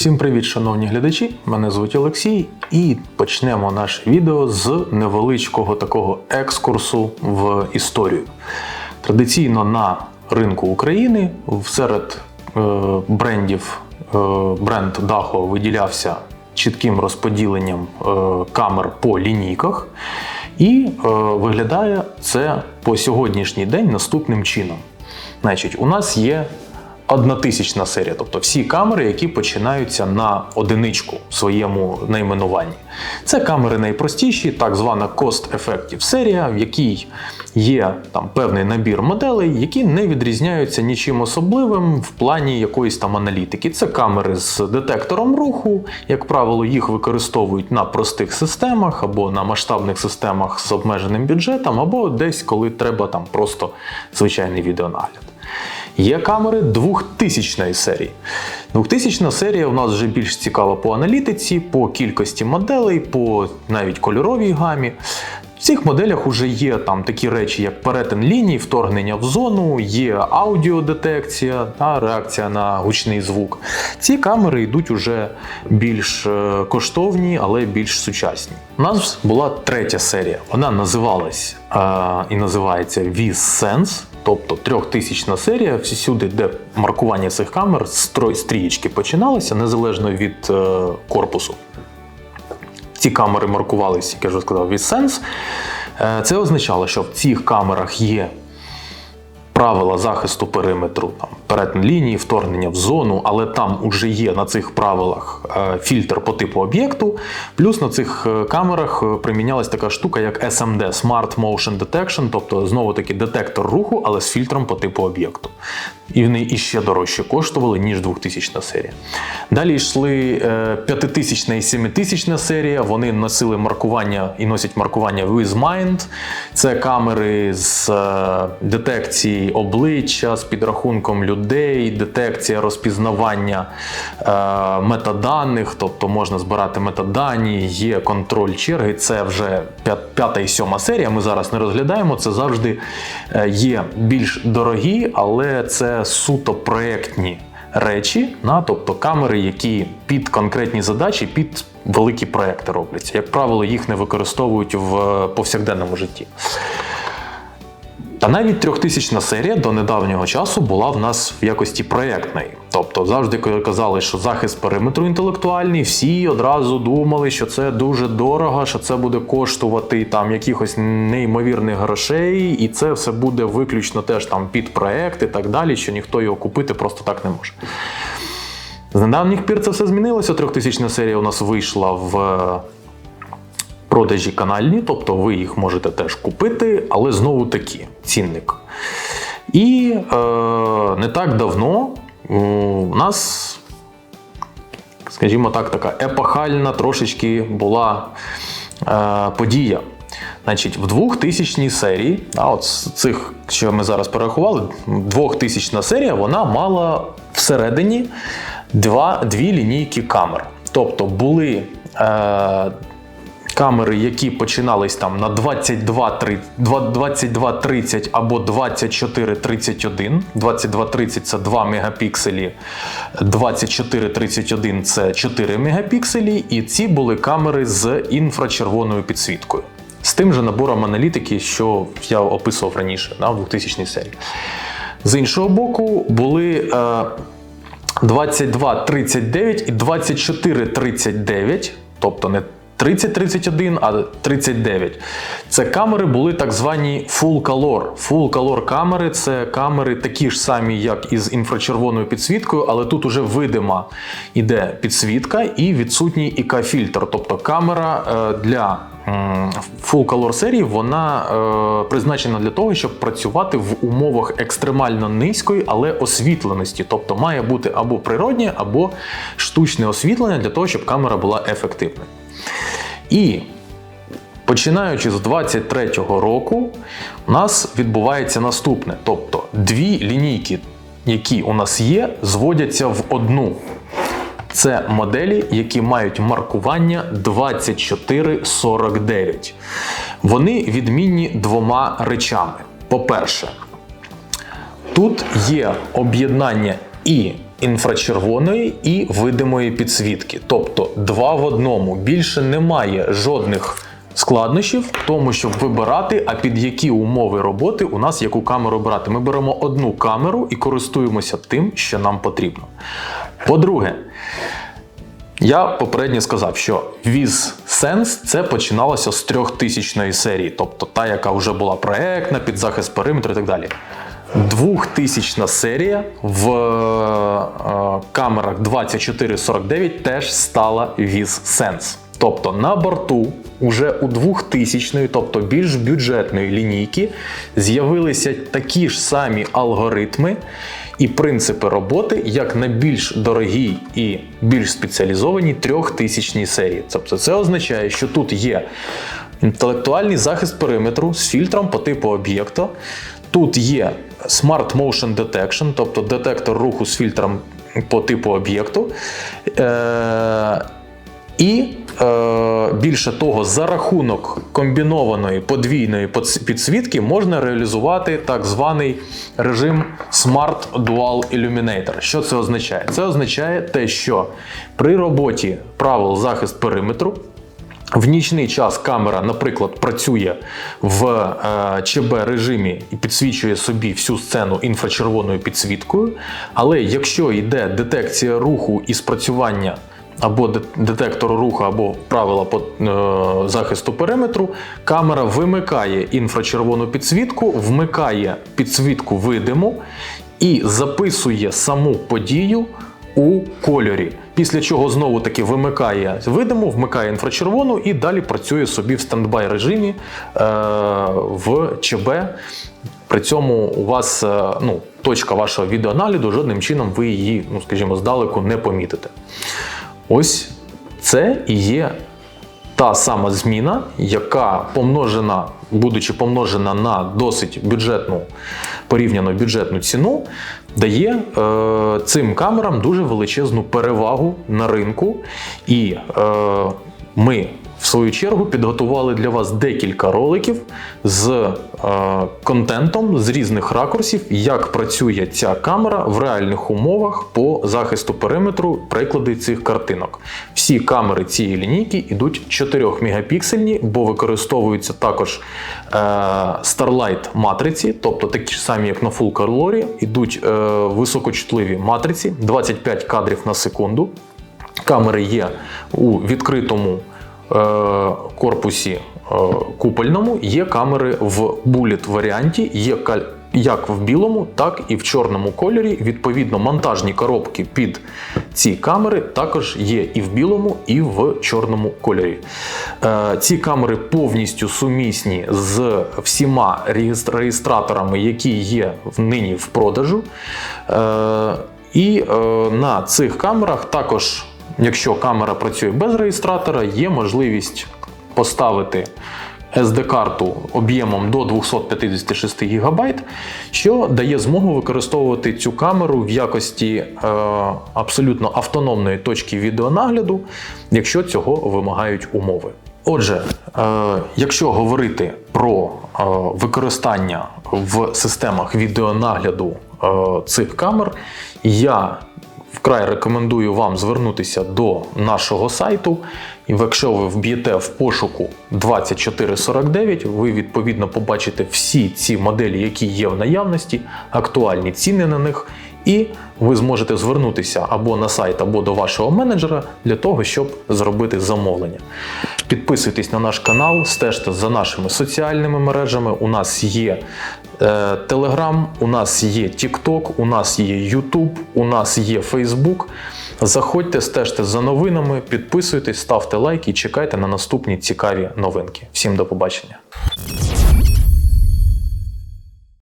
Всім привіт, шановні глядачі! Мене звуть Олексій, і почнемо наше відео з невеличкого такого екскурсу в історію. Традиційно на ринку України серед е, брендів е, бренд Daho виділявся чітким розподіленням е, камер по лінійках, і е, виглядає це по сьогоднішній день наступним чином. Значить, у нас є однотисячна серія, тобто всі камери, які починаються на одиничку в своєму найменуванні. Це камери найпростіші, так звана cost-effective серія, в якій є там певний набір моделей, які не відрізняються нічим особливим в плані якоїсь там аналітики. Це камери з детектором руху, як правило, їх використовують на простих системах або на масштабних системах з обмеженим бюджетом, або десь коли треба там просто звичайний відеонагляд. Є камери 2000 серії. 2000 серія у нас вже більш цікава по аналітиці, по кількості моделей, по навіть кольоровій гамі. В цих моделях вже є там такі речі, як перетин ліній, вторгнення в зону, є аудіодетекція та реакція на гучний звук. Ці камери йдуть уже більш е, коштовні, але більш сучасні. У нас була третя серія. Вона називалась е, і називається VSense. Тобто трьохтисячна серія, всюди, де маркування цих камер, стрічки стрієчки починалися незалежно від е, корпусу. Ці камери маркувалися, як я вже сказав, від Sense. Е, Це означало, що в цих камерах є правила захисту периметру, там, перетин лінії, вторгнення в зону, але там уже є на цих правилах е, фільтр по типу об'єкту. Плюс на цих е, камерах е, примінялась така штука, як SMD Smart Motion Detection, тобто знову таки детектор руху, але з фільтром по типу об'єкту. І вони іще дорожче коштували, ніж 2000 серія. Далі йшли 5000 і 7000 серія. Вони носили маркування і носять маркування with Mind. Це камери з детекції обличчя, з підрахунком людей, детекція розпізнавання е, метаданих, тобто можна збирати метадані, є контроль черги. Це вже п'ята і сьома серія. Ми зараз не розглядаємо. Це завжди е, є більш дорогі, але це суто проєктні речі, на, тобто камери, які під конкретні задачі, під великі проекти робляться. Як правило, їх не використовують в е, повсякденному житті. Та навіть трьохтисячна серія до недавнього часу була в нас в якості проєктної. Тобто, завжди, казали, що захист периметру інтелектуальний, всі одразу думали, що це дуже дорого, що це буде коштувати там якихось неймовірних грошей, і це все буде виключно теж там під проект і так далі, що ніхто його купити просто так не може. З недавніх пір це все змінилося. Трьохтисячна серія у нас вийшла в продажі канальні, тобто ви їх можете теж купити, але знову таки цінник. І е, не так давно у нас, скажімо так, така епохальна трошечки була е, подія. Значить, в 2000 серії, а от з цих, що ми зараз порахували, 2000 серія вона мала всередині два, дві лінійки камер. Тобто були е, камери, які починались там на 22-30 22-30 або 24-31. 22-30 це 2 мегапікселі, 24-31 це 4 мегапікселі, і ці були камери з інфрачервоною підсвіткою. З тим же набором аналітики, що я описував раніше в 2000 серії. З іншого боку, були е, 22-39 і 24-39, тобто не 30-31, а 39. Це камери були так звані full color. Full color камери це камери такі ж самі, як із інфрачервоною підсвіткою, але тут уже видима іде підсвітка і відсутній ІК-фільтр. Тобто камера е, для full color серії вона е, призначена для того, щоб працювати в умовах екстремально низької, але освітленості. Тобто має бути або природнє, або штучне освітлення для того, щоб камера була ефективною. І починаючи з 23-го року, у нас відбувається наступне: тобто дві лінійки, які у нас є, зводяться в одну. Це моделі, які мають маркування 2449. Вони відмінні двома речами. По-перше, Тут є об'єднання і інфрачервоної і видимої підсвітки. Тобто два в одному. Більше немає жодних складнощів в тому, щоб вибирати, а під які умови роботи у нас яку камеру брати. Ми беремо одну камеру і користуємося тим, що нам потрібно. По-друге, я попередньо сказав, що Viz Sense це починалося з 3000 серії, тобто та, яка вже була проектна, під захист периметру і так далі. 2000 серія в е, камерах 2449 теж стала Viz Sense. Тобто на борту уже у 2000 тобто більш бюджетної лінійки, з'явилися такі ж самі алгоритми і принципи роботи, як на більш дорогій і більш спеціалізованій 3000 серії. Тобто це означає, що тут є інтелектуальний захист периметру з фільтром по типу об'єкта. Тут є Smart Motion Detection, тобто детектор руху з фільтром по типу об'єкту. Е- і е, більше того, за рахунок комбінованої подвійної підсвітки можна реалізувати так званий режим Smart Dual Illuminator. Що це означає? Це означає те, що при роботі правил захист периметру. В нічний час камера, наприклад, працює в е, ЧБ режимі і підсвічує собі всю сцену інфрачервоною підсвіткою. Але якщо йде детекція руху і спрацювання або де- детектору руху, або правила по е, захисту периметру, камера вимикає інфрачервону підсвітку, вмикає підсвітку видиму і записує саму подію у кольорі. Після чого знову таки вимикає видиму, вмикає інфрачервону і далі працює собі в стендбай режимі е, в ЧБ. При цьому у вас е, ну, точка вашого відеоаналізу, жодним чином ви її, ну скажімо, здалеку не помітите. Ось це і є та сама зміна, яка помножена, будучи помножена на досить бюджетну, порівняно бюджетну ціну, дає е, цим камерам дуже величезну перевагу на ринку. І е, ми, в свою чергу, підготували для вас декілька роликів з е, контентом з різних ракурсів, як працює ця камера в реальних умовах по захисту периметру, приклади цих картинок. Всі камери цієї лінійки йдуть 4 мегапіксельні, бо використовуються також е, Starlight матриці, тобто такі ж самі, як на Full Color, йдуть е, високочутливі матриці, 25 кадрів на секунду. Камери є у відкритому корпусі е, купольному, є камери в буліт варіанті, є як в білому, так і в чорному кольорі. Відповідно, монтажні коробки під ці камери також є і в білому, і в чорному кольорі. Е, ці камери повністю сумісні з всіма реєстраторами, які є нині в продажу. Е, і е, на цих камерах також, якщо камера працює без реєстратора, є можливість поставити SD-карту об'ємом до 256 ГБ, що дає змогу використовувати цю камеру в якості е, абсолютно автономної точки відеонагляду, якщо цього вимагають умови. Отже, е, якщо говорити про е, використання в системах відеонагляду е, цих камер, я вкрай рекомендую вам звернутися до нашого сайту. І якщо ви вб'єте в пошуку 2449, ви відповідно побачите всі ці моделі, які є в наявності, актуальні ціни на них, і ви зможете звернутися або на сайт, або до вашого менеджера для того, щоб зробити замовлення. Підписуйтесь на наш канал, стежте за нашими соціальними мережами. У нас є Telegram, у нас є TikTok, у нас є YouTube, у нас є Facebook. Заходьте, стежте за новинами, підписуйтесь, ставте лайки і чекайте на наступні цікаві новинки. Всім до побачення!